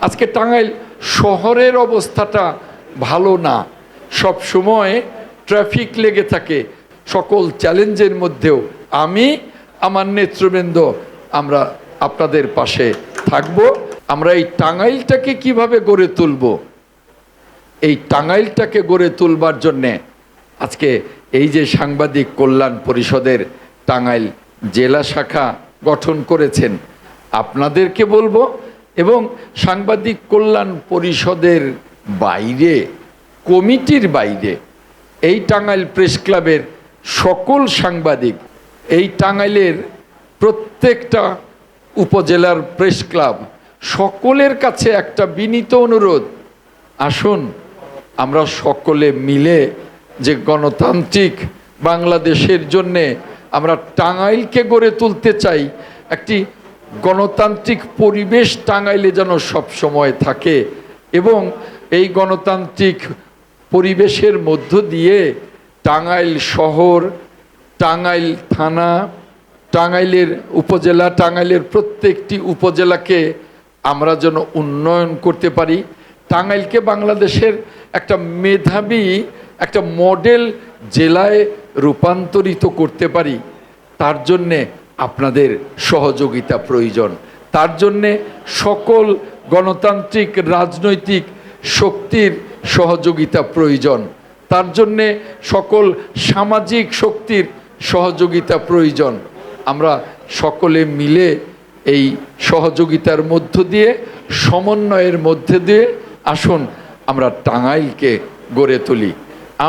আজকে টাঙ্গাইল শহরের অবস্থাটা ভালো না। সব সময় ট্রাফিক লেগে থাকে, সকল চ্যালেঞ্জের মধ্যেও। আমি, আমার নেতৃবৃন্দ, আমরা আপনাদের পাশে থাকব। আমরা এই টাঙ্গাইলটাকে কীভাবে গড়ে তুলব? এই টাঙ্গাইলটাকে গড়ে তুলবার জন্যে আজকে এই যে সাংবাদিক কল্যাণ পরিষদের টাঙ্গাইল জেলা শাখা গঠন করেছেন, আপনাদেরকে বলব এবং সাংবাদিক কল্যাণ পরিষদের বাইরে, কমিটির বাইরে, এই টাঙ্গাইল প্রেস ক্লাবের সকল সাংবাদিক, এই টাঙ্গাইলের প্রত্যেকটা উপজেলার প্রেস ক্লাব, সকলের কাছে একটা বিনীত অনুরোধ। আসুন, আমরা সকলে মিলে যে গণতান্ত্রিক বাংলাদেশের জন্যে আমরা টাঙ্গাইলকে গড়ে তুলতে চাই, একটি গণতান্ত্রিক পরিবেশ টাঙ্গাইলে যেন সব সময় থাকে এবং এই গণতান্ত্রিক পরিবেশের মধ্য দিয়ে টাঙ্গাইল শহর, টাঙ্গাইল থানা, টাঙ্গাইলের উপজেলা, টাঙ্গাইলের প্রত্যেকটি উপজেলাকে আমরা যেন উন্নয়ন করতে পারি। টাঙ্গাইলকে বাংলাদেশের একটা মেধাবী, একটা মডেল জেলায় রূপান্তরিত করতে পারি। তার জন্যে আপনাদের সহযোগিতা প্রয়োজন। তার জন্যে সকল গণতান্ত্রিক, রাজনৈতিক শক্তির সহযোগিতা প্রয়োজন। তার জন্যে সকল সামাজিক শক্তির সহযোগিতা প্রয়োজন। আমরা সকলে মিলে এই সহযোগিতার মধ্য দিয়ে, সমন্বয়ের মধ্যে দিয়ে আসুন, আমরা টাঙ্গাইলকে গড়ে তুলি।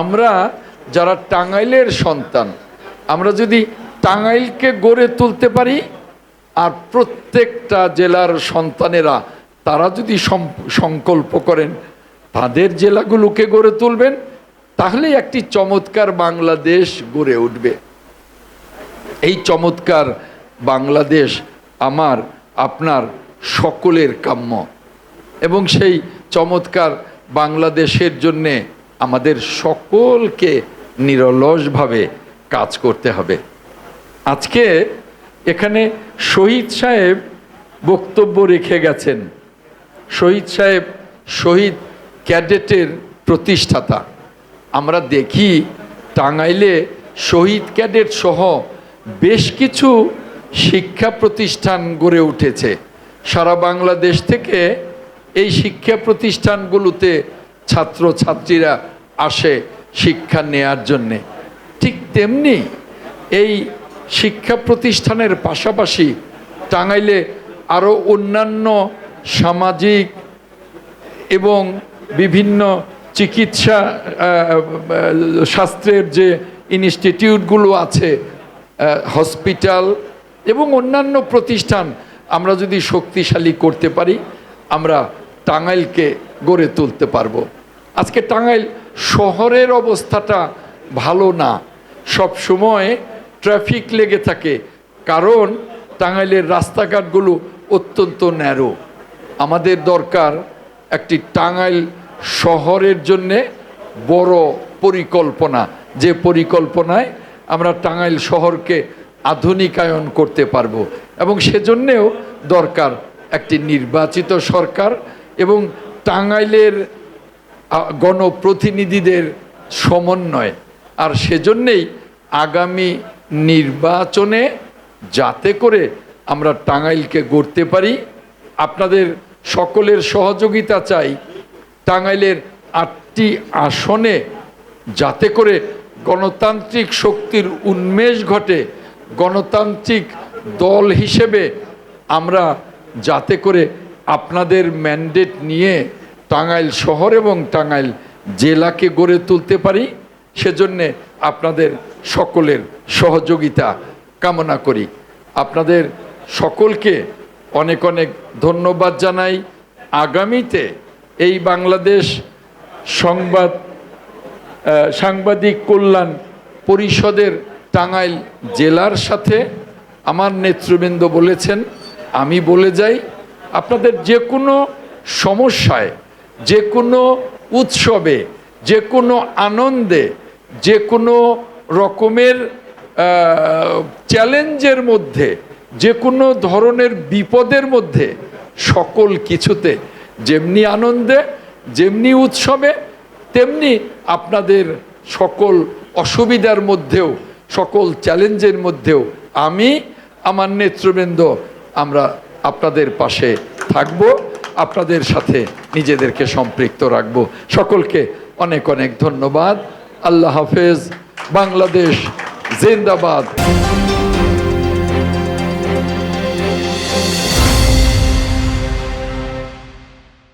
আমরা যারা টাঙ্গাইলের সন্তান, আমরা যদি টাঙ্গাইলকে গড়ে তুলতে পারি, আর প্রত্যেকটা জেলার সন্তানেরা, তারা যদি সংকল্প করেন, তাদের জেলাগুলোকে গড়ে তুলবেন তাহলে একটি চমৎকার বাংলাদেশ গড়ে উঠবে। এই চমৎকার বাংলাদেশ আমার, আপনার সকলের কাম্য। এবং সেই চমৎকার বাংলাদেশের জন্যে আমাদের সকলকে নিরলসভাবে কাজ করতে হবে। আজকে এখানে শহীদ সাহেব বক্তব্য রেখে গেছেন। শহীদ সাহেব শহীদ ক্যাডেটের প্রতিষ্ঠাতা। আমরা দেখি টাঙ্গাইলে শহীদ ক্যাডেট সহ বেশ কিছু শিক্ষা প্রতিষ্ঠান গড়ে উঠেছে। সারা বাংলাদেশ থেকে এই শিক্ষা প্রতিষ্ঠানগুলোতে ছাত্র ছাত্রীরা আসে শিক্ষা নেয়ার জন্যে। ঠিক তেমনি এই শিক্ষা প্রতিষ্ঠানের পাশাপাশি টাঙ্গাইলে আরও অন্যান্য সামাজিক এবং বিভিন্ন চিকিৎসা শাস্ত্রের যে ইনস্টিটিউটগুলো আছে হসপিটাল এবং অন্যান্য প্রতিষ্ঠান আমরা যদি শক্তিশালী করতে পারি, আমরা টাঙ্গাইলকে গড়ে তুলতে পারব। আজকে টাঙ্গাইল শহরের অবস্থাটা ভালো না। সব সময় ট্রাফিক লেগে থাকে। কারণ টাঙ্গাইলের রাস্তাঘাটগুলো অত্যন্ত ন্যারো। আমাদের দরকার একটি টাঙ্গাইল শহরের জন্যে বড় পরিকল্পনা। যে পরিকল্পনায় আমরা টাঙ্গাইল শহরকে আধুনিকায়ন করতে পারব এবং সেজন্যেও দরকার একটি নির্বাচিত সরকার এবং টাঙ্গাইলের গণপ্রতিনিধিদের সমন্বয়। আর সেজন্যেই আগামী নির্বাচনে যাতে করে আমরা টাঙ্গাইলকে গড়তে পারি, আপনাদের সকলের সহযোগিতা চাই, টাঙ্গাইলের আটটি আসনে যাতে করে গণতান্ত্রিক শক্তির উন্মেষ ঘটে, গণতান্ত্রিক দল হিসেবে আমরা যাতে করে আপনাদের ম্যান্ডেট নিয়ে টাঙ্গাইল শহর এবং টাঙ্গাইল জেলাকে গড়ে তুলতে পারি, সেজন্যে আপনাদের সকলের সহযোগিতা কামনা করি। আপনাদের সকলকে অনেক অনেক ধন্যবাদ জানাই। আগামীতে এই বাংলাদেশ সংবাদ সাংবাদিক কল্যাণ পরিষদের টাঙ্গাইল জেলার সাথে আমার নেতৃবৃন্দ বলেছেন, আমি বলে যাই, আপনাদের যে কোনো সমস্যায় যে কোনো উৎসবে যে কোনো আনন্দে যে কোনো রকমের চ্যালেঞ্জের মধ্যে, যে কোনো ধরনের বিপদের মধ্যে সকল কিছুতে, যেমনি আনন্দে, যেমনি উৎসবে, তেমনি আপনাদের সকল অসুবিধার মধ্যেও, সকল চ্যালেঞ্জের মধ্যেও আমি, আমার নেতৃবৃন্দ, আমরা আপনাদের পাশে থাকব, আপনাদের সাথে নিজেদেরকে সম্পৃক্ত রাখব। সকলকে অনেক অনেক ধন্যবাদ। আল্লাহ হাফেজ। বাংলাদেশ Zindabad!